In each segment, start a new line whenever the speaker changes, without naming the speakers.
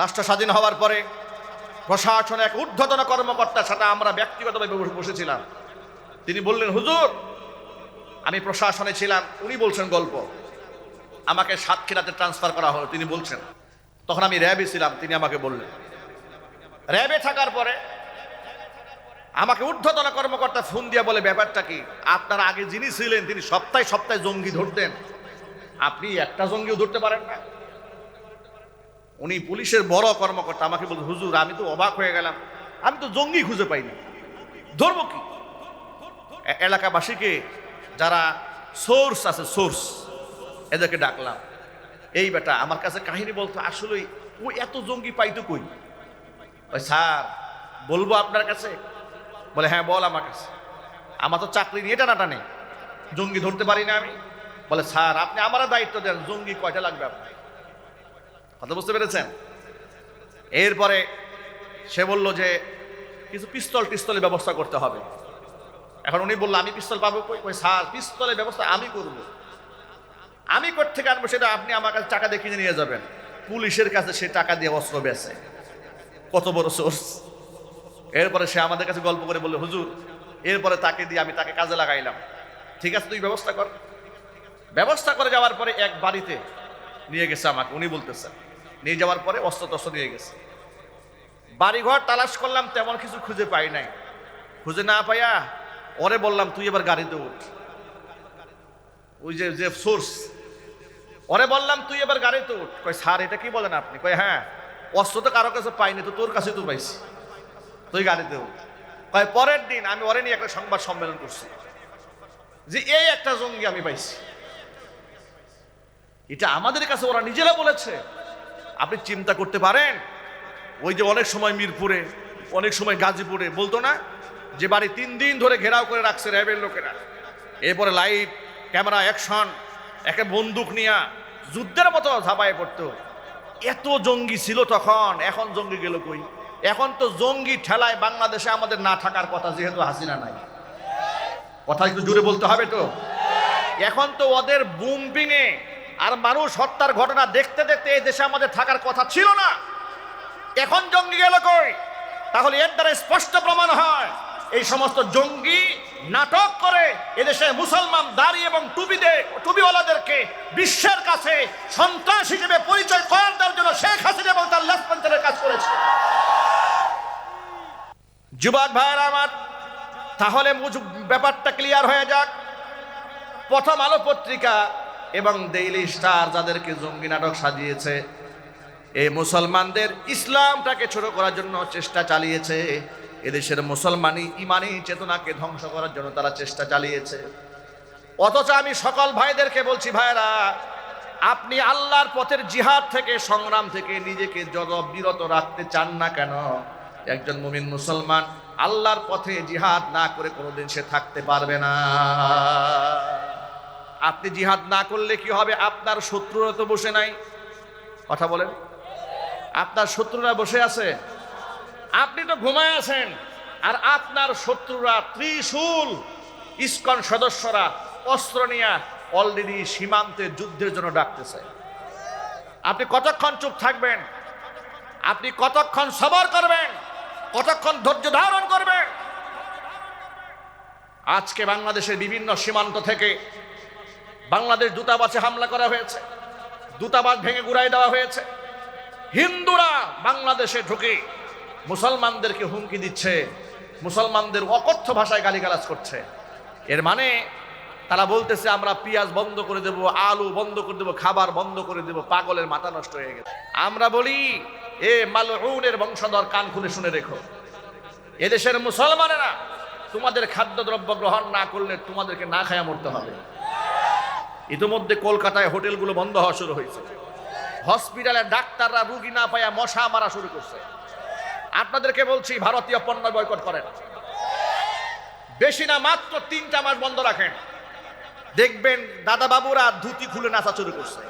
রাষ্ট্র স্বাধীন হওয়ার পরে প্রশাসনে এক ঊর্ধ্বতন কর্মকর্তার সাথে আমরা ব্যক্তিগতভাবে বসেছিলাম তিনি বললেন হুজুর আমি প্রশাসনে ছিলাম উনি বলছেন গল্প আমাকে সাতক্ষীরাতে ট্রান্সফার করা হলো তিনি বলছেন তখন আমি র্যাবে ছিলাম তিনি আমাকে বললেন র্যাবে থাকার পরে আমাকে ঊর্ধ্বতন কর্মকর্তা ফোন দিয়া বলে ব্যাপারটা কি আপনার আগে যিনি ছিলেন তিনি সপ্তাহে সপ্তাহে জঙ্গি ধরতেন আপনি একটা জঙ্গিও ধরতে পারেন না উনি পুলিশের বড় কর্মকর্তা আমাকে বলতো হুজুর আমি তো অবাক হয়ে গেলাম আমি তো জঙ্গি খুঁজে পাইনি ধরব কি এলাকাবাসীকে যারা সোর্স আছে সোর্স এদেরকে ডাকলাম এই বেটা আমার কাছে কাহিনী বলতো আসলেই ও এত জঙ্গি পাইতো কই ওই স্যার বলবো আপনার কাছে বলে হ্যাঁ বল আমার কাছে আমার তো চাকরি নিয়ে টানাটা নেই জঙ্গি ধরতে পারি না আমি বলে স্যার আপনি আমারও দায়িত্ব দেন জঙ্গি কয়টা লাগবে আপনার কথা বুঝতে পেরেছেন এরপরে সে বলল যে কিছু পিস্তল টিস্তলের ব্যবস্থা করতে হবে এখন উনি বললো আমি পিস্তল পাবো স্যার পিস্তলের ব্যবস্থা আমি করব আমি থেকে আনবো সেটা আপনি আমার কাছে টাকা দিয়ে কিনে নিয়ে যাবেন পুলিশের কাছে সে টাকা দিয়ে অস্ত্র বেছে কত বড় সোর্স এরপরে সে আমাদের কাছে গল্প করে বললো হুজুর এরপরে তাকে দিয়ে আমি তাকে কাজে লাগাইলাম ঠিক আছে তুই ব্যবস্থা কর ব্যবস্থা করে যাওয়ার পরে এক বাড়িতে নিয়ে গেছে আমাকে উনি বলতেছেন নিয়ে যাওয়ার পরে অস্ত্র তস্ত্র নিয়ে গেছে বাড়িঘর তালাশ করলাম তেমন কিছু খুঁজে পাই নাই খুঁজে না পাইয়া ওরে বললাম তুই এবার গাড়িতে উঠ ওই যে যে সোর্স ওরে বললাম তুই এবার গাড়িতে উঠ কই স্যার এটা কি বলেন আপনি কই হ্যাঁ অস্ত্র তো কারো কাছে পাইনি তো তোর কাছে তো পাইছি তুই গাড়িতে উঠ কয় পরের দিন আমি ওরে নিয়ে একটা সংবাদ সম্মেলন করছি যে এই একটা জঙ্গি আমি পাইছি এটা আমাদের কাছে ওরা নিজেরা বলেছে আপনি চিন্তা করতে পারেন ওই যে অনেক সময় মিরপুরে অনেক সময় গাজীপুরে বলতো না যে বাড়ি তিন দিন ধরে ঘেরাও করে রাখছে র্যাবের লোকেরা এরপরে লাইট ক্যামেরা অ্যাকশন একে বন্দুক নিয়ে যুদ্ধের মতো ধাপায় পড়তো এত জঙ্গি ছিল তখন এখন জঙ্গি গেল কই এখন তো জঙ্গি ঠেলায় বাংলাদেশে আমাদের না থাকার কথা যেহেতু হাসিনা নাই কথা একটু জুড়ে বলতে হবে তো এখন তো ওদের বুম্পিংয়ে আর মানুষ হত্যার ঘটনা দেখতে দেখতে এই দেশে আমাদের থাকার কথা ছিল না এখন জঙ্গি গেল কই তাহলে এর দ্বারা স্পষ্ট প্রমাণ হয় এই সমস্ত জঙ্গি নাটক করে এদেশে মুসলমান দাড়ি এবং টুবিদের টুবিওয়ালাদেরকে বিশ্বের কাছে সন্ত্রাস হিসেবে পরিচয় করার জন্য শেখ হাসিনা এবং তার লেফটেন্টের কাজ করেছে যুবক ভাইয়ের আমার তাহলে ব্যাপারটা ক্লিয়ার হয়ে যাক প্রথম আলো পত্রিকা এবং ডেইলি স্টার যাদেরকে জঙ্গি নাটক সাজিয়েছে এই মুসলমানদের ইসলামটাকে ছোট করার জন্য চেষ্টা চালিয়েছে এদেশের মুসলমানি ইমানি চেতনাকে ধ্বংস করার জন্য তারা চেষ্টা চালিয়েছে অথচ আমি সকল ভাইদেরকে বলছি ভাইরা আপনি আল্লাহর পথের জিহাদ থেকে সংগ্রাম থেকে নিজেকে যত বিরত রাখতে চান না কেন একজন মুমিন মুসলমান আল্লাহর পথে জিহাদ না করে কোনোদিন সে থাকতে পারবে না আপনি জিহাদ না করলে কি হবে আপনার শত্রুরা তো বসে নাই কথা বলেন আপনার শত্রুরা বসে আছে আপনি তো ঘুমায় আছেন আর আপনার শত্রুরা ত্রিশূল ইস্কন সদস্যরা অস্ত্র নিয়ে অলরেডি সীমান্তে যুদ্ধের জন্য ডাকতেছে আপনি কতক্ষণ চুপ থাকবেন আপনি কতক্ষণ সবর করবেন কতক্ষণ ধৈর্য ধারণ করবেন আজকে বাংলাদেশের বিভিন্ন সীমান্ত থেকে বাংলাদেশ দূতাবাসে হামলা করা হয়েছে দূতাবাস ভেঙে গুড়াই দেওয়া হয়েছে হিন্দুরা বাংলাদেশে ঢুকে মুসলমানদেরকে হুমকি দিচ্ছে মুসলমানদের অকথ্য ভাষায় গালিগালাজ করছে এর মানে তারা বলতেছে আমরা পিঁয়াজ বন্ধ করে দেব আলু বন্ধ করে দেব খাবার বন্ধ করে দেব পাগলের মাথা নষ্ট হয়ে গেছে আমরা বলি এ মালউনের বংশধর কান খুলে শুনে রেখো এদেশের মুসলমানেরা তোমাদের খাদ্যদ্রব্য গ্রহণ না করলে তোমাদেরকে না খায়া মরতে হবে ইতিমধ্যে কলকাতায় হোটেলগুলো বন্ধ হওয়া শুরু হয়েছে হসপিটালে ডাক্তাররা রুগী না পায়া মশা মারা শুরু করছে আপনাদেরকে বলছি ভারতীয় পণ্য বয়কট করেন বেশি না মাত্র তিনটা মাস বন্ধ রাখেন দেখবেন দাদা বাবুরা ধুতি খুলে নাচা শুরু করছে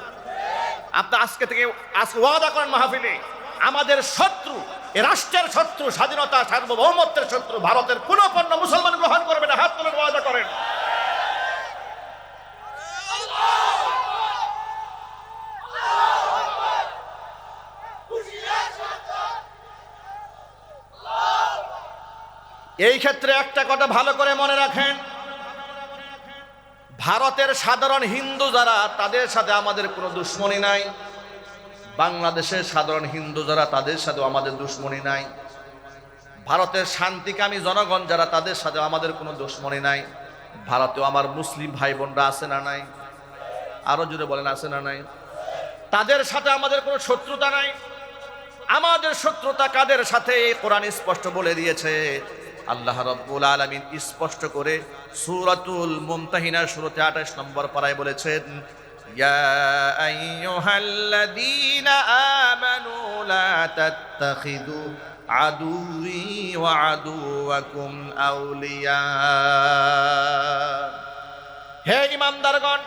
আপনার আজকে থেকে আজকে ওয়াদা করেন মাহফিলে আমাদের শত্রু রাষ্ট্রের শত্রু স্বাধীনতা সার্বভৌমত্বের শত্রু ভারতের কোনো পণ্য মুসলমান গ্রহণ করবে না হাত তোলেন ওয়াদা করেন এই ক্ষেত্রে একটা কথা ভালো করে মনে রাখেন ভারতের সাধারণ হিন্দু যারা তাদের সাথে আমাদের কোনো দুশ্মনী নাই বাংলাদেশের সাধারণ হিন্দু যারা তাদের সাথে আমাদের দুশ্মনী নাই ভারতের শান্তিকামী জনগণ যারা তাদের সাথে আমাদের কোনো দুশ্মনী নাই ভারতেও আমার মুসলিম ভাই বোনরা আছে না নাই আরো জুড়ে বলেন আছে না নাই তাদের সাথে আমাদের কোনো শত্রুতা নাই আমাদের শত্রুতা কাদের সাথে কোরআন স্পষ্ট বলে দিয়েছে আল্লাহ রব্বুল আলমিন স্পষ্ট করে সুরাতুল মুমতাহিনা শুরুতে আঠাশ নম্বর পাড়ায় বলেছেন হে ইমানদারগণ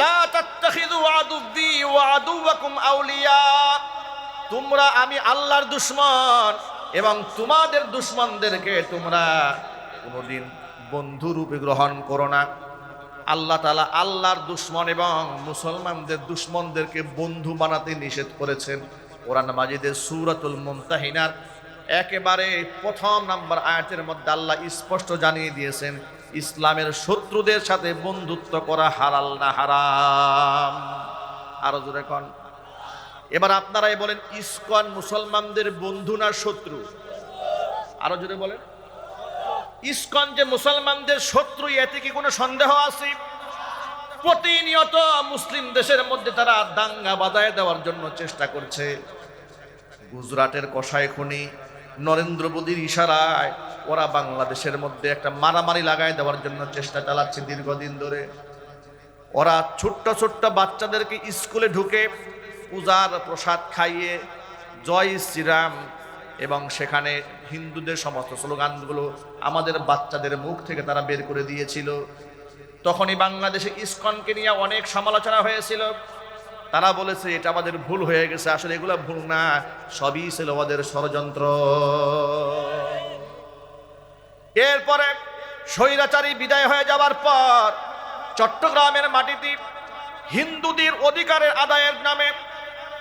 লা আউলিয়া তোমরা আমি আল্লাহর দুশমন এবং তোমাদের দুশ্মনদেরকে তোমরা কোনোদিন বন্ধুরূপে গ্রহণ করো না আল্লাহ তালা আল্লাহর দুশ্মন এবং মুসলমানদের দুশ্মনদেরকে বন্ধু বানাতে নিষেধ করেছেন কোরআন মাজিদের সুরাতুল মুমতাহিনার একেবারে প্রথম নাম্বার আয়াতের মধ্যে আল্লাহ স্পষ্ট জানিয়ে দিয়েছেন ইসলামের শত্রুদের সাথে বন্ধুত্ব করা হারাল না হারাম আরো জোরে এখন এবার আপনারাই বলেন ইস্কন মুসলমানদের বন্ধু না শত্রু আরো যদি বলেন ইস্কন যে মুসলমানদের শত্রু এতে কি কোনো সন্দেহ আছে প্রতিনিয়ত মুসলিম দেশের মধ্যে তারা দাঙ্গা বাজায় দেওয়ার জন্য চেষ্টা করছে গুজরাটের খুনি নরেন্দ্র মোদীর ইশারায় ওরা বাংলাদেশের মধ্যে একটা মারামারি লাগায় দেওয়ার জন্য চেষ্টা চালাচ্ছে দীর্ঘদিন ধরে ওরা ছোট্ট ছোট্ট বাচ্চাদেরকে স্কুলে ঢুকে পূজার প্রসাদ খাইয়ে জয় শ্রীরাম এবং সেখানে হিন্দুদের সমস্ত স্লোগানগুলো আমাদের বাচ্চাদের মুখ থেকে তারা বের করে দিয়েছিল তখনই বাংলাদেশে ইস্কনকে নিয়ে অনেক সমালোচনা হয়েছিল তারা বলেছে এটা আমাদের ভুল হয়ে গেছে আসলে এগুলো ভুল না সবই ছিল আমাদের ষড়যন্ত্র এরপরে স্বৈরাচারী বিদায় হয়ে যাওয়ার পর চট্টগ্রামের মাটিতে হিন্দুদের অধিকারের আদায়ের নামে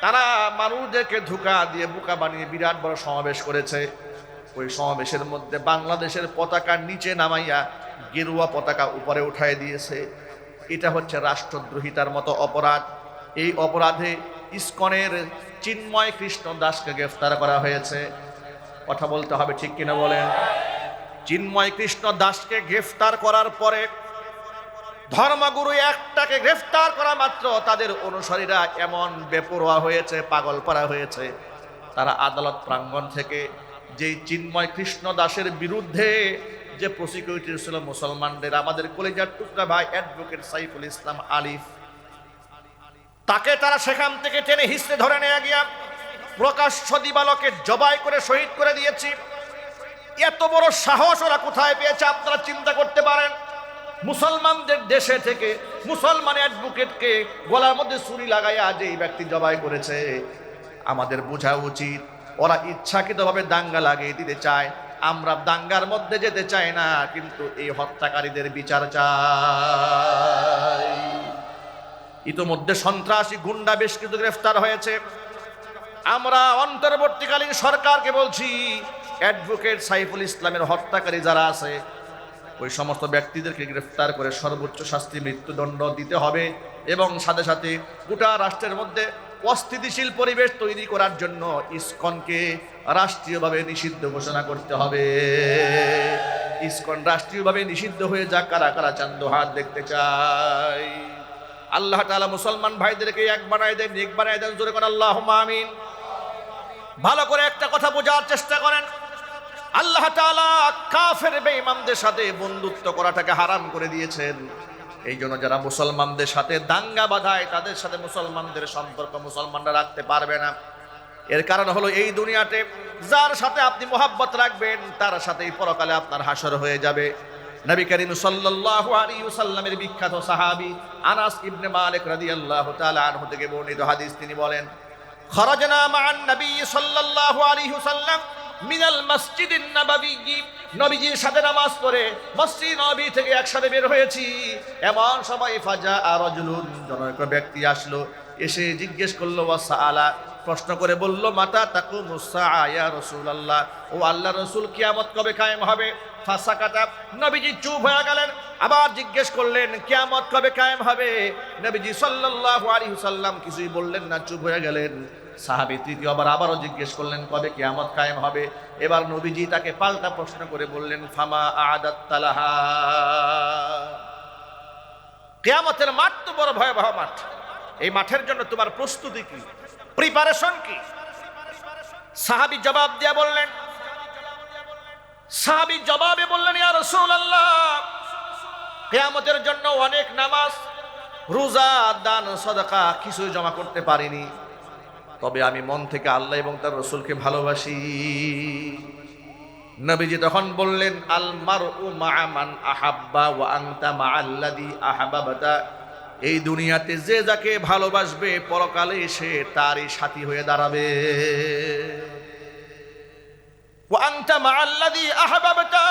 তারা মানুষদেরকে ধোকা দিয়ে বোকা বানিয়ে বিরাট বড় সমাবেশ করেছে ওই সমাবেশের মধ্যে বাংলাদেশের পতাকা নিচে নামাইয়া গেরুয়া পতাকা উপরে উঠায় দিয়েছে এটা হচ্ছে রাষ্ট্রদ্রোহিতার মতো অপরাধ এই অপরাধে ইস্কনের চিন্ময় কৃষ্ণ দাসকে গ্রেফতার করা হয়েছে কথা বলতে হবে ঠিক কিনা বলেন চিন্ময় কৃষ্ণ দাসকে গ্রেফতার করার পরে ধর্মগুরু একটাকে গ্রেফতার করা মাত্র তাদের অনুসারীরা এমন বেপরোয়া হয়েছে পাগল করা হয়েছে তারা আদালত প্রাঙ্গণ থেকে যেই চিন্ময় কৃষ্ণ দাসের বিরুদ্ধে যে প্রসিকিউটর ছিল মুসলমানদের আমাদের কলেজার টুকরা ভাই অ্যাডভোকেট সাইফুল ইসলাম আলিফ তাকে তারা সেখান থেকে টেনে হিসড়ে ধরে নিয়ে গিয়া প্রকাশ্য দিবালকে জবাই করে শহীদ করে দিয়েছি এত বড় সাহস ওরা কোথায় পেয়েছে আপনারা চিন্তা করতে পারেন মুসলমানদের দেশে থেকে মুসলমান অ্যাডভোকেটকে গলার মধ্যে চুরি লাগাইয়া আজ এই ব্যক্তি জবাই করেছে আমাদের বোঝা উচিত ওরা ইচ্ছাকৃতভাবে দাঙ্গা লাগিয়ে দিতে চায় আমরা দাঙ্গার মধ্যে যেতে চাই না কিন্তু এই হত্যাকারীদের বিচার চাই ইতোমধ্যে সন্ত্রাসী গুন্ডা বেশ কিছু গ্রেফতার হয়েছে আমরা অন্তর্বর্তীকালীন সরকারকে বলছি অ্যাডভোকেট সাইফুল ইসলামের হত্যাকারী যারা আছে ওই সমস্ত ব্যক্তিদেরকে গ্রেফতার করে সর্বোচ্চ শাস্তি মৃত্যুদণ্ড দিতে হবে এবং সাথে সাথে গোটা রাষ্ট্রের মধ্যে অস্থিতিশীল পরিবেশ তৈরি করার জন্য ইস্কনকে রাষ্ট্রীয়ভাবে নিষিদ্ধ ঘোষণা করতে হবে ইস্কন রাষ্ট্রীয়ভাবে নিষিদ্ধ হয়ে যাক কারা কারা চান্দ হাত দেখতে চাই আল্লাহ তালা মুসলমান ভাইদেরকে এক বানায় দেন এক বানায় দেন জোরে করেন আল্লাহ মামিন ভালো করে একটা কথা বোঝার চেষ্টা করেন আল্লাহ কাফের বেঈমানদের সাথে বন্ধুত্ব করাটাকে হারাম করে দিয়েছেন এই জন্য যারা মুসলমানদের সাথে দাঙ্গা বাঁধায় তাদের সাথে মুসলমানদের সম্পর্ক মুসলমানরা রাখতে পারবে না এর কারণ হলো এই দুনিয়াতে যার সাথে আপনি মোহাব্বত রাখবেন তার সাথে এই পরকালে আপনার হাসর হয়ে যাবে নবী করিম সাল্লাল্লাহু আলাইহি ওয়াসাল্লামের বিখ্যাত সাহাবী আনাস ইবনে মালিক রাদিয়াল্লাহু তাআলা আনহু থেকে বর্ণিত হাদিস তিনি বলেন খরাজনা আন নবী সাল্লাল্লাহু আলাইহি ওয়াসাল্লাম মিনাল মসজিদিন নাবাবি নবীজির সাথে নামাজ পড়ে মসজিদ নবী থেকে একসাথে বের হয়েছি এমন সবাই ফাজা আর জুলুন জনক ব্যক্তি আসলো এসে জিজ্ঞেস করলো ওয়াসা আলা প্রশ্ন করে বলল মাতা তাকু মুসা আয়া রসুল আল্লাহ ও আল্লাহ রসুল কিয়ামত কবে কায়েম হবে ফাঁসা কাটা নবীজি চুপ হয়ে গেলেন আবার জিজ্ঞেস করলেন কিয়ামত কবে কায়েম হবে নবীজি সাল্লাল্লাহু আলাইহি সাল্লাম কিছুই বললেন না চুপ হয়ে গেলেন সাহাবি তৃতীয়বার আবারও জিজ্ঞেস করলেন কবে কেয়ামত কায়েম হবে এবার নবীজি তাকে পাল্টা প্রশ্ন করে বললেন ফামা আদাত তালাহা কেয়ামতের মাঠ তো বড় ভয়াবহ মাঠ এই মাঠের জন্য তোমার প্রস্তুতি কি প্রিপারেশন কি সাহাবি জবাব দিয়া বললেন সাহাবি জবাবে বললেন ইয়া রাসূলুল্লাহ কিয়ামতের জন্য অনেক নামাজ রোজা দান সদকা কিছুই জমা করতে পারিনি তবে আমি মন থেকে আল্লাহ এবং তার রসুলকে ভালোবাসি নবীজি তখন বললেন আল মারউ মান আহাব্বা ওয়া আংতা মা আল্লাদি আহাবাবাতা এই দুনিয়াতে যে যাকে ভালোবাসবে পরকালে সে তারই সাথী হয়ে দাঁড়াবে ওয়া আংতা মা আল্লাদি আহাবাবাতা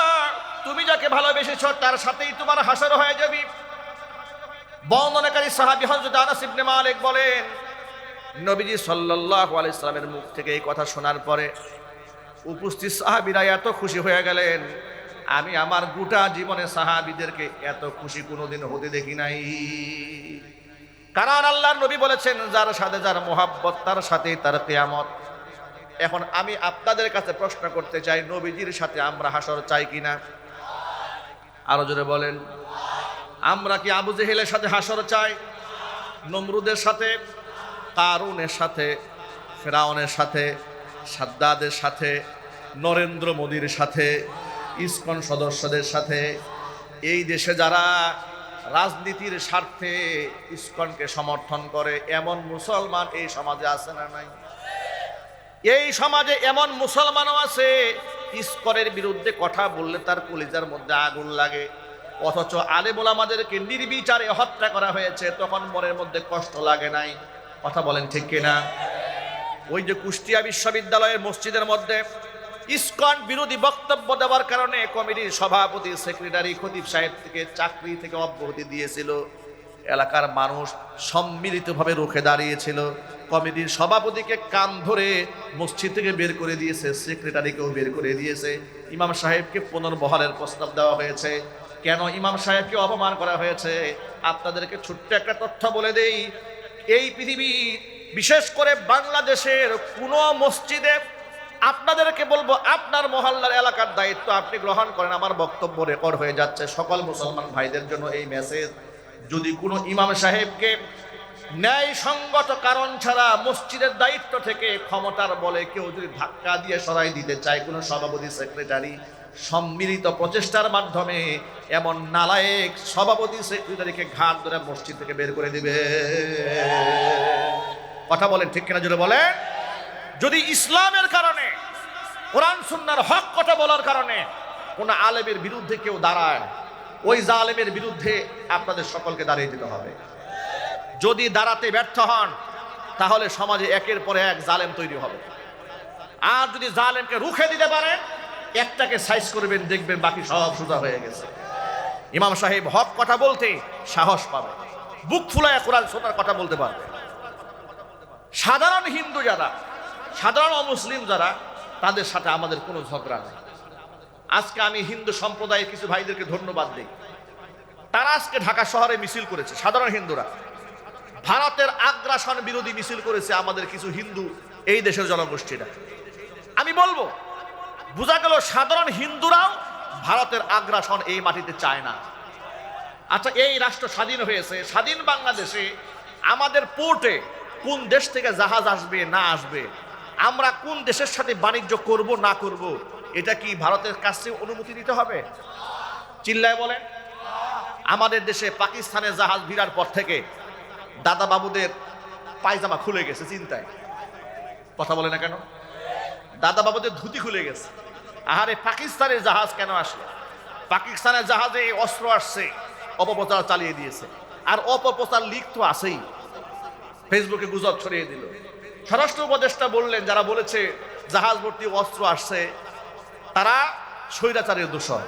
তুমি যাকে ভালোবেসেছ তার সাথেই তোমার হাসার হয়ে যাবে বর্ণনাকারী সাহাবী হযরত আনাস ইবনে মালিক বলেন নবীজি সাল্লাহ আলি মুখ থেকে এই কথা শোনার পরে উপস্থিত সাহাবিরা এত খুশি হয়ে গেলেন আমি আমার গোটা জীবনে সাহাবিদেরকে এত খুশি কোনোদিন হতে দেখি নাই কারণ আল্লাহর নবী বলেছেন যার সাথে যার মোহাব্বত তার সাথেই তার কেয়ামত এখন আমি আপনাদের কাছে প্রশ্ন করতে চাই নবীজির সাথে আমরা হাসর চাই কিনা আরো জোরে বলেন আমরা কি আবু জেহেলের সাথে হাসর চাই নমরুদের সাথে কারুনের সাথে ফেরাউনের সাথে সাদ্দাদের সাথে নরেন্দ্র মোদীর সাথে ইস্কন সদস্যদের সাথে এই দেশে যারা রাজনীতির স্বার্থে ইস্কনকে সমর্থন করে এমন মুসলমান এই সমাজে আছে না নাই এই সমাজে এমন মুসলমানও আছে ইস্করের বিরুদ্ধে কথা বললে তার কলিজার মধ্যে আগুন লাগে অথচ আলেম আমাদেরকে নির্বিচারে হত্যা করা হয়েছে তখন মনের মধ্যে কষ্ট লাগে নাই কথা বলেন ঠিক কিনা ওই যে কুষ্টিয়া বিশ্ববিদ্যালয়ের মসজিদের মধ্যে ইস্কন বিরোধী বক্তব্য দেওয়ার কারণে কমিটির সভাপতি সেক্রেটারি খতিব সাহেব থেকে চাকরি থেকে অব্যাহতি দিয়েছিল এলাকার মানুষ সম্মিলিতভাবে রুখে দাঁড়িয়েছিল কমিটির সভাপতিকে কান ধরে মসজিদ থেকে বের করে দিয়েছে সেক্রেটারিকেও বের করে দিয়েছে ইমাম সাহেবকে পুনর্বহালের প্রস্তাব দেওয়া হয়েছে কেন ইমাম সাহেবকে অপমান করা হয়েছে আপনাদেরকে ছোট্ট একটা তথ্য বলে দেই এই পৃথিবীর বিশেষ করে বাংলাদেশের কোনো মসজিদে আপনাদেরকে বলবো আপনার মহল্লার এলাকার দায়িত্ব আপনি গ্রহণ করেন আমার বক্তব্য রেকর্ড হয়ে যাচ্ছে সকল মুসলমান ভাইদের জন্য এই মেসেজ যদি কোনো ইমাম সাহেবকে ন্যায়সঙ্গত কারণ ছাড়া মসজিদের দায়িত্ব থেকে ক্ষমতার বলে কেউ যদি ধাক্কা দিয়ে সরাই দিতে চায় কোনো সভাপতি সেক্রেটারি সম্মিলিত প্রচেষ্টার মাধ্যমে এমন নালায়েক সভাপতি সেক্রেটারিকে ঘাট ধরে মসজিদ থেকে বের করে দিবে কথা বলেন ঠিক কিনা জুড়ে বলেন যদি ইসলামের কারণে কোরআন সুন্নার হক কথা বলার কারণে কোনো আলেমের বিরুদ্ধে কেউ দাঁড়ায় ওই জালেমের বিরুদ্ধে আপনাদের সকলকে দাঁড়িয়ে দিতে হবে যদি দাঁড়াতে ব্যর্থ হন তাহলে সমাজে একের পরে এক জালেম তৈরি হবে আর যদি জালেমকে রুখে দিতে পারেন একটাকে সাইজ করবেন দেখবেন বাকি সব সুদা হয়ে গেছে ইমাম সাহেব হক কথা বলতে সাহস পাবে বুক ফুলায় কোরআন সোনার কথা বলতে পারবে সাধারণ হিন্দু যারা সাধারণ অমুসলিম যারা তাদের সাথে আমাদের কোনো ঝগড়া নেই আজকে আমি হিন্দু সম্প্রদায়ের কিছু ভাইদেরকে ধন্যবাদ দিই তারা আজকে ঢাকা শহরে মিছিল করেছে সাধারণ হিন্দুরা ভারতের আগ্রাসন বিরোধী মিছিল করেছে আমাদের কিছু হিন্দু এই দেশের জনগোষ্ঠীরা আমি বলবো বোঝা গেল সাধারণ হিন্দুরাও ভারতের আগ্রাসন এই মাটিতে চায় না আচ্ছা এই রাষ্ট্র স্বাধীন হয়েছে স্বাধীন বাংলাদেশে আমাদের পোর্টে কোন দেশ থেকে জাহাজ আসবে না আসবে আমরা কোন দেশের সাথে বাণিজ্য করব না করব এটা কি ভারতের কাছে অনুমতি দিতে হবে চিল্লায় বলেন আমাদের দেশে পাকিস্তানের জাহাজ ভিড়ার পর থেকে দাদা বাবুদের পায়জামা খুলে গেছে চিন্তায় কথা বলে না কেন দাদা বাবাদের ধুতি খুলে গেছে আহারে পাকিস্তানের জাহাজ কেন আসলো পাকিস্তানের জাহাজে এই অস্ত্র আসছে অপপ্রচার চালিয়ে দিয়েছে আর অপপ্রচার লিক তো আছেই ফেসবুকে গুজব ছড়িয়ে দিল স্বরাষ্ট্র উপদেষ্টা বললেন যারা বলেছে জাহাজ ভর্তি অস্ত্র আসছে তারা স্বৈরাচারের দূষণ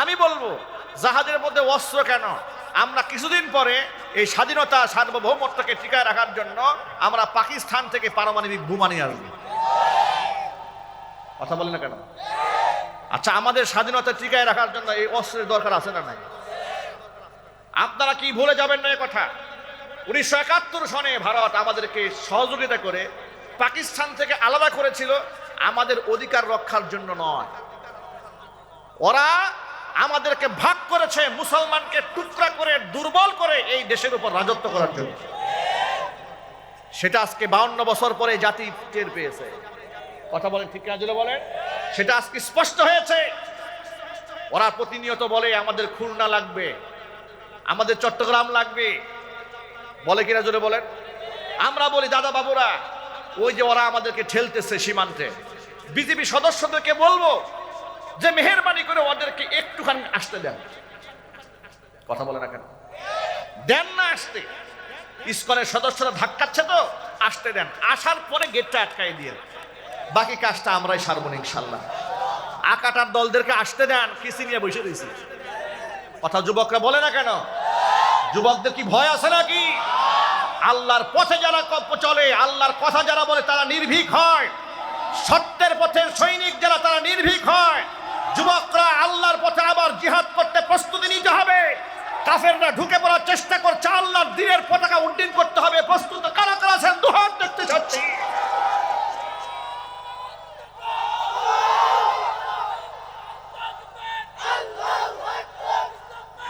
আমি বলবো জাহাজের মধ্যে অস্ত্র কেন আমরা কিছুদিন পরে এই স্বাধীনতা সার্বভৌমত্বকে টিকায় রাখার জন্য আমরা পাকিস্তান থেকে পারমাণবিক বোমা নিয়ে আসবো কথা বলে না কেন আচ্ছা আমাদের স্বাধীনতা টিকায় রাখার জন্য এই অস্ত্রের দরকার আছে না নাই আপনারা কি ভুলে যাবেন না এ কথা উনিশশো একাত্তর সনে ভারত আমাদেরকে সহযোগিতা করে পাকিস্তান থেকে আলাদা করেছিল আমাদের অধিকার রক্ষার জন্য নয় ওরা আমাদেরকে ভাগ করেছে মুসলমানকে টুকরা করে দুর্বল করে এই দেশের উপর রাজত্ব করার জন্য সেটা আজকে বাউন্ন বছর পরে জাতি টের পেয়েছে কথা বলেন ঠিক কিনা বলেন সেটা আজকে স্পষ্ট হয়েছে ওরা প্রতিনিয়ত বলে আমাদের খুলনা লাগবে আমাদের চট্টগ্রাম লাগবে বলে কিনা জোরে বলেন আমরা বলি দাদা বাবুরা ওই যে ওরা আমাদেরকে ঠেলতেছে সীমান্তে বিজেপি সদস্যদেরকে বলবো যে মেহরবানি করে ওদেরকে একটুখানি আসতে দেন কথা বলে না কেন দেন না আসতে ইস্কনের সদস্যরা ধাক্কাচ্ছে তো আসতে দেন আসার পরে গেটটা আটকাই দিয়ে বাকি কাজটা আমরাই সারবো ইনশাল্লাহ আকাটার দলদেরকে আসতে দেন কৃষি নিয়ে বসে দিয়েছি কথা যুবকরা বলে না কেন যুবকদের কি ভয় আছে নাকি আল্লাহর পথে যারা চলে আল্লাহর কথা যারা বলে তারা নির্ভীক হয় সত্যের পথে সৈনিক যারা তারা নির্ভীক হয় যুবকরা আল্লাহর পথে আবার জিহাদ করতে প্রস্তুতি নিতে হবে কাফেররা ঢুকে পড়ার চেষ্টা করছে আল্লাহর দিনের পতাকা উড্ডিন করতে হবে প্রস্তুত কারা কারা আছেন দুহাত দেখতে চাচ্ছি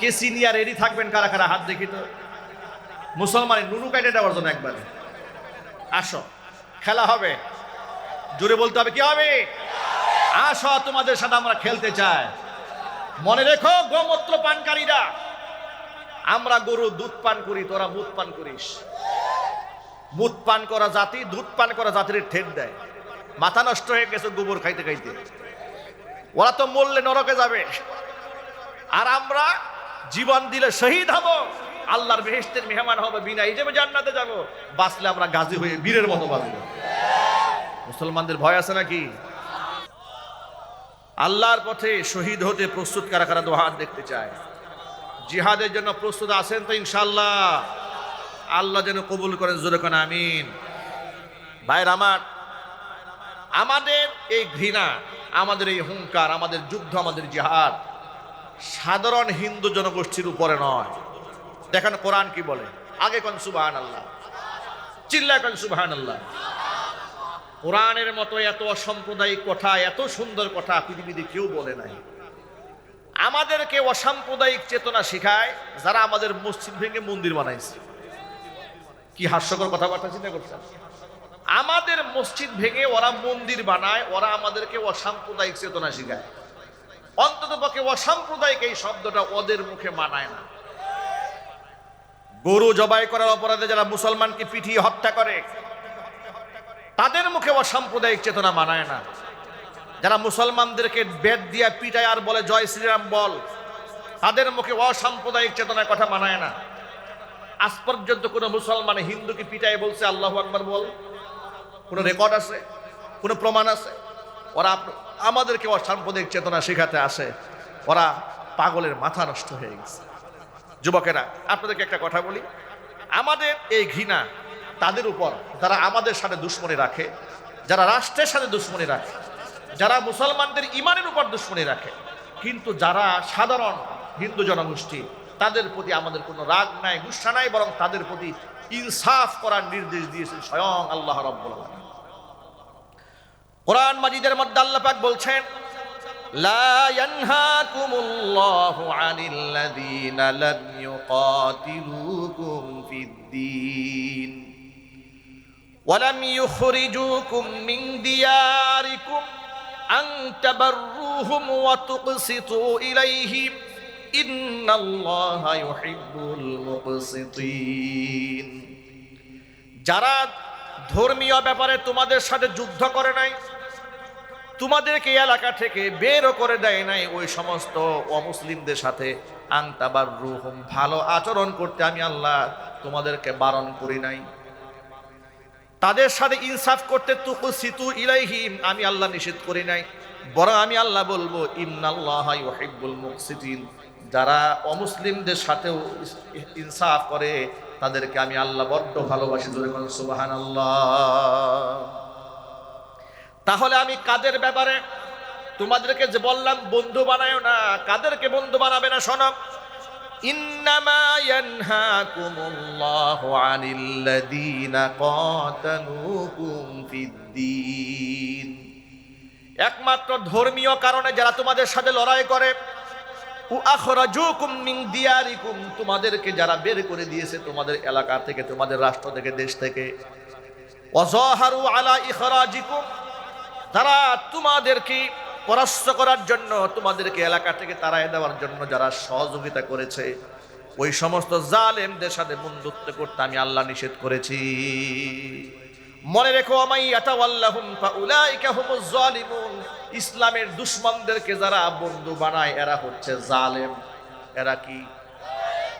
কে সিনিয়র রেডি থাকবেন কারা কারা হাত দেখি তো মুসলমানের নুনু কাটে দেওয়ার জন্য একবারে আসো খেলা হবে জোরে বলতে হবে কি হবে আসো তোমাদের সাথে আমরা খেলতে চাই মনে রেখো গোমূত্র পানকারীরা আমরা গরু দুধ পান করি তোরা মুদ পান করিস মুদ পান করা জাতি দুধ পান করা জাতির ঠেট দেয় মাথা নষ্ট হয়ে গেছে গোবর খাইতে খাইতে ওরা তো মরলে নরকে যাবে আর আমরা জীবন দিলে শহীদ হব আল্লাহর বেহেস্তের মেহমান হবে বিনা হিসেবে জান্নাতে যাব বাঁচলে আমরা গাজী হয়ে বীরের মতো বাঁচব মুসলমানদের ভয় আছে নাকি আল্লাহর পথে শহীদ হতে প্রস্তুত কারা কারা দোহাত দেখতে চায় জিহাদের জন্য প্রস্তুত আছেন তো ইনশাল্লাহ আল্লাহ যেন কবুল করেন জোরে কেন আমিন ভাই আমার আমাদের এই ঘৃণা আমাদের এই হুঙ্কার আমাদের যুদ্ধ আমাদের জিহাদ সাধারণ হিন্দু জনগোষ্ঠীর উপরে নয় দেখেন কোরআন কি বলে আগে কন সুবাহান আল্লাহ চিল্লা কন সুবাহান আল্লাহ কোরআনের মতো এত অসাম্প্রদায়িক কথা এত সুন্দর কথা পৃথিবীতে কেউ বলে নাই আমাদেরকে অসাম্প্রদায়িক চেতনা শেখায় যারা আমাদের মসজিদ ভেঙে মন্দির বানাইছে কি হাস্যকর কথাবার্তা চিন্তা করছেন আমাদের মসজিদ ভেঙে ওরা মন্দির বানায় ওরা আমাদেরকে অসাম্প্রদায়িক চেতনা শেখায় অন্তত পক্ষে অসাম্প্রদায়িক এই শব্দটা ওদের মুখে মানায় না গরু জবাই করার অপরাধে যারা মুসলমানকে পিঠিয়ে হত্যা করে তাদের মুখে অসাম্প্রদায়িক চেতনা মানায় না যারা মুসলমানদেরকে বেদ দিয়া পিটায় আর বলে জয় শ্রীরাম বল তাদের মুখে অসাম্প্রদায়িক চেতনার কথা মানায় না আজ পর্যন্ত কোনো মুসলমান হিন্দুকে পিটায় বলছে আল্লাহ আকবর বল কোনো রেকর্ড আছে কোনো প্রমাণ আছে ওরা আমাদেরকে সাম্প্রদায়িক চেতনা শেখাতে আসে ওরা পাগলের মাথা নষ্ট হয়ে গেছে যুবকেরা আপনাদেরকে একটা কথা বলি আমাদের এই ঘৃণা তাদের উপর যারা আমাদের সাথে দুশ্মনী রাখে যারা রাষ্ট্রের সাথে দুশ্মনী রাখে যারা মুসলমানদের ইমানের উপর দুশ্মনী রাখে কিন্তু যারা সাধারণ হিন্দু জনগোষ্ঠী তাদের প্রতি আমাদের কোনো রাগ নাই গুসা নাই বরং তাদের প্রতি ইনসাফ করার নির্দেশ দিয়েছেন স্বয়ং আল্লাহ রব্বুল আলম কোরআন মাজিদের মধ্যে আল্লাহ পাক বলছেন لا ينهاكم الله عن الذين لم يقاتلوكم في الدين ولم يخرجوكم من دياركم أن تبروهم وتقسطوا إليهم إن الله يحب المقسطين যারা ধর্মীয় ব্যাপারে তোমাদের সাথে যুদ্ধ করে নাই তোমাদেরকে এলাকা থেকে বেরও করে দেয় নাই ওই সমস্ত অমুসলিমদের সাথে আংতাবার রুহম ভালো আচরণ করতে আমি আল্লাহ তোমাদেরকে বারণ করি নাই তাদের সাথে ইনসাফ করতে তুকু সিতু ইলাইহিম আমি আল্লাহ নিষেধ করি নাই বরং আমি আল্লাহ বলবো ইমনাল্লাহিবুল মুকসিদিন যারা অমুসলিমদের সাথেও ইনসাফ করে তাদেরকে আমি আল্লাহ বড্ড ভালোবাসি ধরে সুবাহান আল্লাহ তাহলে আমি কাদের ব্যাপারে তোমাদেরকে যে বললাম বন্ধু বানায় না কাদেরকে বন্ধু বানাবে না শোনব একমাত্র ধর্মীয় কারণে যারা তোমাদের সাথে লড়াই করে তোমাদেরকে যারা বের করে দিয়েছে তোমাদের এলাকা থেকে তোমাদের রাষ্ট্র থেকে দেশ থেকে অজহারু আলা ইখরাজিকুম তারা তোমাদেরকে পরাস্ত করার জন্য তোমাদেরকে এলাকা থেকে তারাই দেওয়ার জন্য যারা সহযোগিতা করেছে ওই সমস্ত জালেমদের সাথে বন্ধুত্ব করতে আমি আল্লাহ নিষেধ করেছি মনে রেখো আমাই ইসলামের দুশ্মনদেরকে যারা বন্ধু বানায় এরা হচ্ছে জালেম এরা কি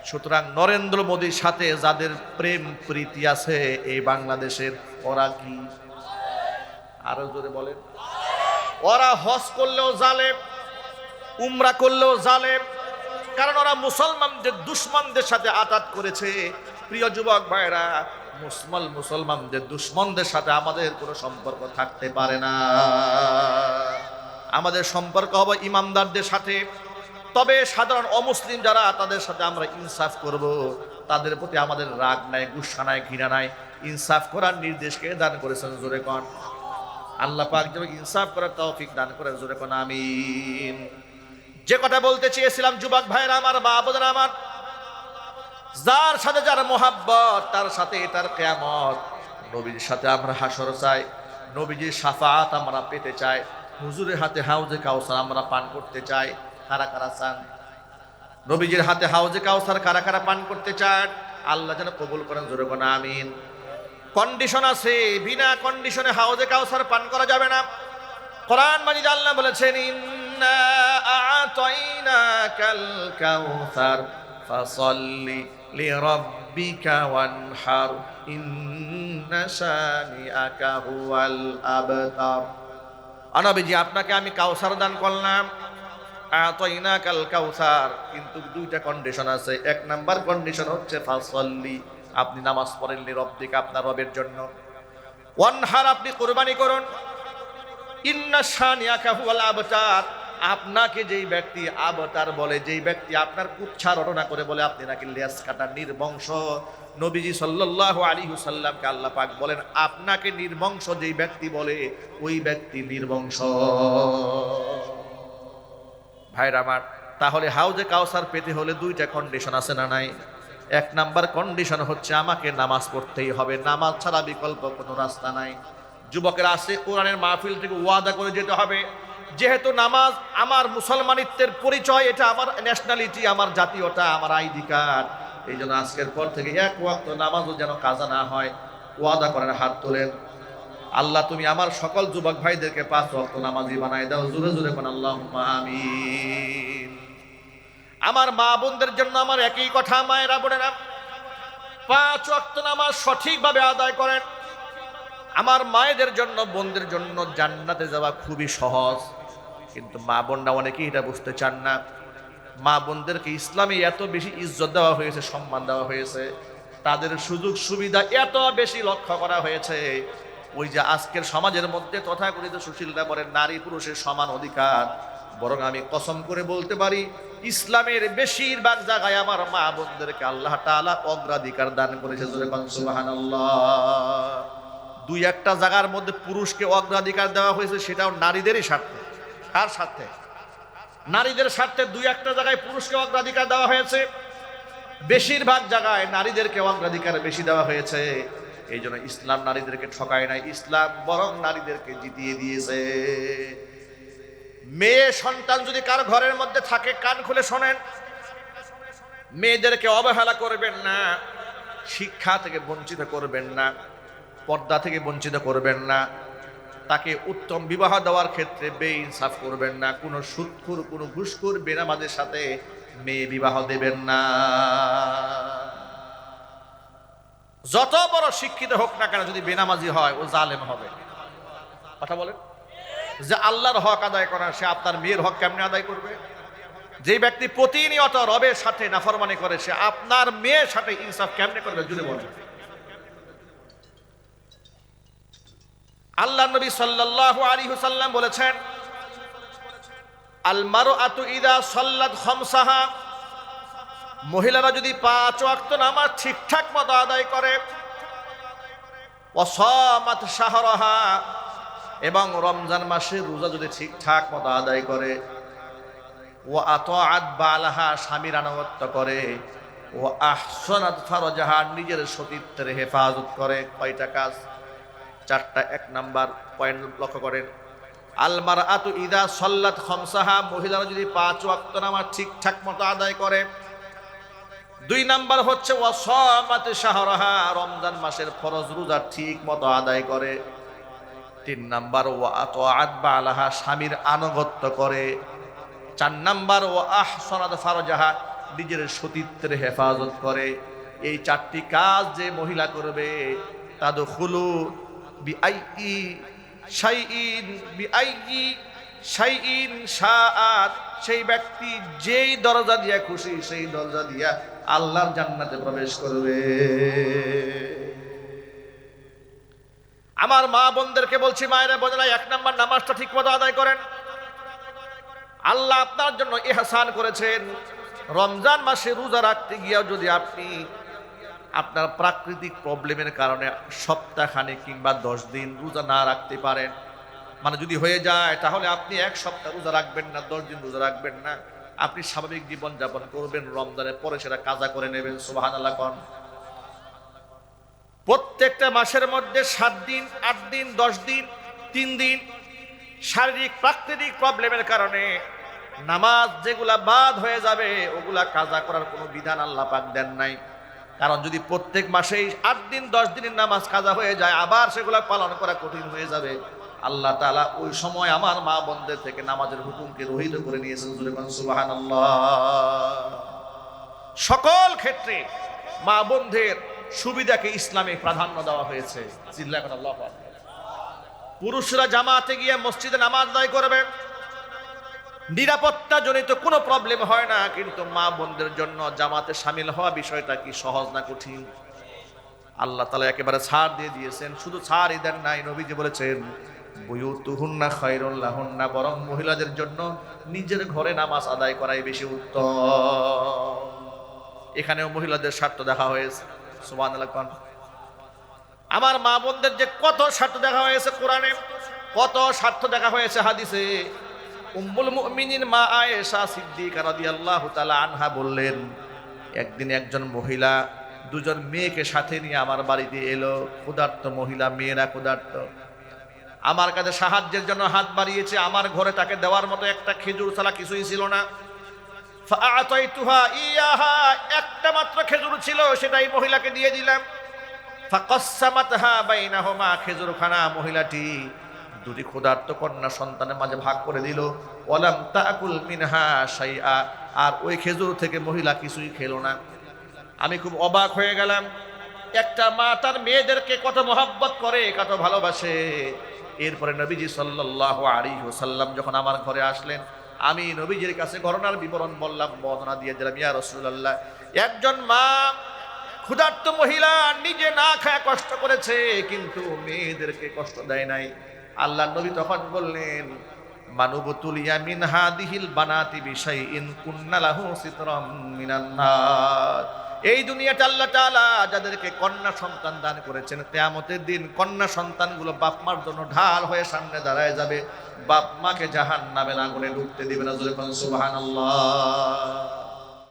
সুতরাং নরেন্দ্র মোদীর সাথে যাদের প্রেম প্রীতি আছে এই বাংলাদেশের ওরা কি আরো জোরে বলেন ওরা হজ করলেও জালেব উমরা করলেও জালেব কারণ ওরা মুসলমানদের দুশ্মনদের সাথে আটাত করেছে প্রিয় যুবক ভাইরা মুসলমান মুসলমানদের দুশ্মনদের সাথে আমাদের কোনো সম্পর্ক থাকতে পারে না আমাদের সম্পর্ক হবে ইমানদারদের সাথে তবে সাধারণ অমুসলিম যারা তাদের সাথে আমরা ইনসাফ করব তাদের প্রতি আমাদের রাগ নাই গুসা নাই ঘৃণা নাই ইনসাফ করার নির্দেশকে দান করেছেন জোরে কন আল্লাহ পাক যেন ইনসাফ করার তৌফিক দান করে জোরে কোন আমিন যে কথা বলতে চেয়েছিলাম যুবক ভাইরা আমার বা বোধরা আমার যার সাথে যার মোহাব্বত তার সাথে তার কেয়ামত নবীর সাথে আমরা হাসর চাই নবীজির সাফাত আমরা পেতে চাই হুজুরের হাতে হাউজে কাউসার আমরা পান করতে চাই কারা কারা চান নবীজির হাতে হাউজে কাউসার কারা কারা পান করতে চান আল্লাহ যেন কবুল করেন জোরে কোন আমিন কন্ডিশন আছে বিনা কন্ডিশনে হাউজে কাউসার পান করা যাবে না কোরআন মাজিদ আল্লাহ বলেছেন ইন্না আপনাকে আমি কাউসার দান করলাম কাল কাউসার কিন্তু দুইটা কন্ডিশন আছে এক নাম্বার কন্ডিশন হচ্ছে ফাসল্লি আপনি নামাজ পড়েন পড়েননি থেকে আপনার রবের জন্য ওয়ানহার আপনি কোরবানি করুন ইন্না আপনাকে যেই ব্যক্তি আবতার বলে যেই ব্যক্তি আপনার কুচ্ছা রটনা করে বলে আপনি নাকি লেস কাটা নির্বংশ নবীজি সাল্লাহ আলী হুসাল্লামকে আল্লাহ পাক বলেন আপনাকে নির্বংশ যেই ব্যক্তি বলে ওই ব্যক্তি নির্বংশ ভাইরা আমার তাহলে হাউজে কাউসার পেতে হলে দুইটা কন্ডিশন আছে না নাই এক নাম্বার কন্ডিশন হচ্ছে আমাকে নামাজ পড়তেই হবে নামাজ ছাড়া বিকল্প কোনো রাস্তা নাই যুবকের আসে কোরআনের মাহফিল থেকে ওয়াদা করে যেতে হবে যেহেতু নামাজ আমার মুসলমানিত্বের পরিচয় এটা আমার ন্যাশনালিটি আমার জাতীয়তা আমার আইডি কার্ড এই জন্য আজকের পর থেকে এক ওয়াক্ত নামাজও যেন কাজা না হয় ওয়াদা করেন হাত তোলেন আল্লাহ তুমি আমার সকল যুবক ভাইদেরকে পাঁচ ওয়াক্ত নামাজি বানাই দাও জুড়ে জুড়ে কোন আল্লাহ আমিন আমার মা বোনদের জন্য আমার একই কথা মায়েরা বোনেরা পাঁচ অক্ত নামাজ সঠিকভাবে আদায় করেন আমার মায়েদের জন্য বোনদের জন্য জান্নাতে যাওয়া খুবই সহজ কিন্তু মা বোনরা অনেকেই এটা বুঝতে চান না মা বোনদেরকে ইসলামে এত বেশি ইজ্জত দেওয়া হয়েছে সম্মান দেওয়া হয়েছে তাদের সুযোগ সুবিধা এত বেশি লক্ষ্য করা হয়েছে ওই যে আজকের সমাজের মধ্যে তথাকথিত সুশীলরা বলেন নারী পুরুষের সমান অধিকার বরং আমি কসম করে বলতে পারি ইসলামের বেশিরভাগ জায়গায় আমার মা বোনদেরকে আল্লাহ তালা অগ্রাধিকার দান করেছে দুই একটা জায়গার মধ্যে পুরুষকে অগ্রাধিকার দেওয়া হয়েছে সেটাও নারীদেরই স্বার্থে কার স্বার্থে নারীদের স্বার্থে দুই একটা জায়গায় পুরুষকে অগ্রাধিকার দেওয়া হয়েছে বেশিরভাগ জায়গায় নারীদেরকে অগ্রাধিকার বেশি দেওয়া হয়েছে এই জন্য ইসলাম নারীদেরকে ঠকায় নাই ইসলাম বরং নারীদেরকে জিতিয়ে দিয়েছে মেয়ে সন্তান যদি কার ঘরের মধ্যে থাকে কান খুলে শোনেন মেয়েদেরকে অবহেলা করবেন না শিক্ষা থেকে বঞ্চিত করবেন না পর্দা থেকে বঞ্চিত করবেন না তাকে উত্তম বিবাহ দেওয়ার ক্ষেত্রে ইনসাফ করবেন না কোনো সুৎখুর কোনো ঘুষখুর বেনামাদের সাথে মেয়ে বিবাহ দেবেন না যত বড় শিক্ষিত হোক না কেন যদি বেনামাজি হয় ও জালেম হবে কথা বলেন যে আল্লাহর হক আদায় করার সে আপনার মেয়ের হক কেমনে আদায় করবে যে ব্যক্তি প্রতিনিয়ত রবের সাথে নাফরমানি করে সে আপনার মেয়ের সাথে ইনসাফ কেমনে করবে জুড়ে বলে আল্লাহ নবী সাল্লাল্লাহু আলাইহি হুসাল্লাম বলেছেন আল মারআতু ইদা সাল্লাত খামসাহা মহিলারা যদি পাঁচ ওয়াক্ত নামাজ ঠিকঠাক মতো আদায় করে ওয়াসামাত শাহরাহা এবং রমজান মাসে রোজা যদি ঠিকঠাক মতো আদায় করে ও আত আত বালাহা স্বামীর আনুগত্য করে ও আহসনাদ ফারজাহা নিজের সতীত্বের হেফাজত করে কয়টা কাজ চারটা এক নাম্বার পয়েন্ট লক্ষ্য করেন আলমার আতু ইদা সল্লাত খমসাহা মহিলারা যদি পাঁচ ওয়াক্ত নামা ঠিকঠাক মতো আদায় করে দুই নাম্বার হচ্ছে ওয়াসমাতে শাহরাহা রমজান মাসের ফরজ রোজা ঠিক মতো আদায় করে তিন নাম্বার ও আত বা আলাহা স্বামীর আনুগত্য করে চার নাম্বার ও আহ সনাদ ফারজাহা নিজের সতীত্বের হেফাজত করে এই চারটি কাজ যে মহিলা করবে তাদু হুলু বিআইই শাইইন বিআইই শাইইন শাআত সেই ব্যক্তি যেই দরজা দিয়া খুশি সেই দরজা দিয়া আল্লাহর জান্নাতে প্রবেশ করবে আমার মা বোনদেরকে বলছি মায়েরা বোঝায় এক নম্বর নামাজটা ঠিক মতো আদায় করেন আল্লাহ আপনার জন্য এহসান করেছেন রমজান মাসে রোজা রাখতে গিয়েও যদি আপনি আপনার প্রাকৃতিক প্রবলেমের কারণে সপ্তাহখানে কিংবা দশ দিন রোজা না রাখতে পারেন মানে যদি হয়ে যায় তাহলে আপনি এক সপ্তাহ রোজা রাখবেন না দশ দিন রোজা রাখবেন না আপনি স্বাভাবিক জীবনযাপন করবেন রমজানের পরে সেটা কাজা করে নেবেন সুবাহান আল্লাহ প্রত্যেকটা মাসের মধ্যে সাত দিন আট দিন দশ দিন তিন দিন শারীরিক প্রাকৃতিক প্রবলেমের কারণে নামাজ যেগুলা বাদ হয়ে যাবে ওগুলা কাজা করার কোনো বিধান আল্লাহ পাক দেন নাই কারণ যদি প্রত্যেক মাসেই আট দিন দশ দিনের নামাজ কাজা হয়ে যায় আবার সেগুলা পালন করা কঠিন হয়ে যাবে আল্লাহ তালা ওই সময় আমার মা বন্ধের থেকে নামাজের হুকুমকে রহিত করে নিয়েছেন সকল ক্ষেত্রে মা বন্ধের সুবিধাকে ইসলামে প্রাধান্য দেওয়া হয়েছে পুরুষরা জামাতে গিয়ে মসজিদে নামাজ আদায় করবে নিরাপত্তা জনিত কোনো প্রবলেম হয় না কিন্তু মা বোনদের জন্য জামাতে সামিল হওয়া বিষয়টা কি সহজ না কঠিন আল্লাহ তালা একেবারে ছাড় দিয়ে দিয়েছেন শুধু ছাড়ই দেন নাই নবীজি বলেছেন বরং মহিলাদের জন্য নিজের ঘরে নামাজ আদায় করাই বেশি উত্তম এখানেও মহিলাদের স্বার্থ দেখা হয়েছে আমার মা বোনদের যে কত স্বার্থ দেখা হয়েছে কোরআনে কত স্বার্থ দেখা হয়েছে হাদিসে উম্মুল মুমিনিন মা আয়েশা সিদ্দিকা রাদিয়াল্লাহু তাআলা আনহা বললেন একদিন একজন মহিলা দুজন মেয়েকে সাথে নিয়ে আমার বাড়িতে এলো ক্ষুধার্ত মহিলা মেয়েরা ক্ষুধার্ত আমার কাছে সাহায্যের জন্য হাত বাড়িয়েছে আমার ঘরে তাকে দেওয়ার মতো একটা খেজুর ছাড়া কিছুই ছিল না ইয়াহা একটা মাত্র খেজুর ছিল সেটাই মহিলাকে দিয়ে দিলাম ফাকসামাতহা বাইনাহুমা খেজুরখানা মহিলাটি দুটি ক্ষুধার্ত কন্যা সন্তানের মাঝে ভাগ করে দিল ওয়ালাম তাকুল মিনহা শাইআ আর ওই খেজুর থেকে মহিলা কিছুই খেলো না আমি খুব অবাক হয়ে গেলাম একটা মা তার মেয়েদেরকে কত মহাব্বত করে কত ভালোবাসে এরপরে নবীজি সাল্লাল্লাহু আলাইহি ওয়াসাল্লাম যখন আমার ঘরে আসলেন আমি নবীজির কাছে ঘটনার বিবরণ বললাম বর্ণনা দিয়ে দিলাম ইয়া রসুল্লাহ একজন মা ক্ষুধার্ত মহিলা নিজে না খায় কষ্ট করেছে কিন্তু মেয়েদেরকে কষ্ট দেয় নাই আল্লাহ নবী তখন বললেন মানুবতুল মিনহা দিহিল বানাতি বিষয় ইন কুন্নালাহু সিতরাম মিনান্নার এই দুনিয়াটা আল্লাহ তালা যাদেরকে কন্যা সন্তান দান করেছেন কেয়ামতের দিন কন্যা সন্তানগুলো বাপ মার জন্য ঢাল হয়ে সামনে দাঁড়ায় যাবে বাপ মাকে জাহান নামে না করে ঢুকতে দিবে না সুবাহ আল্লাহ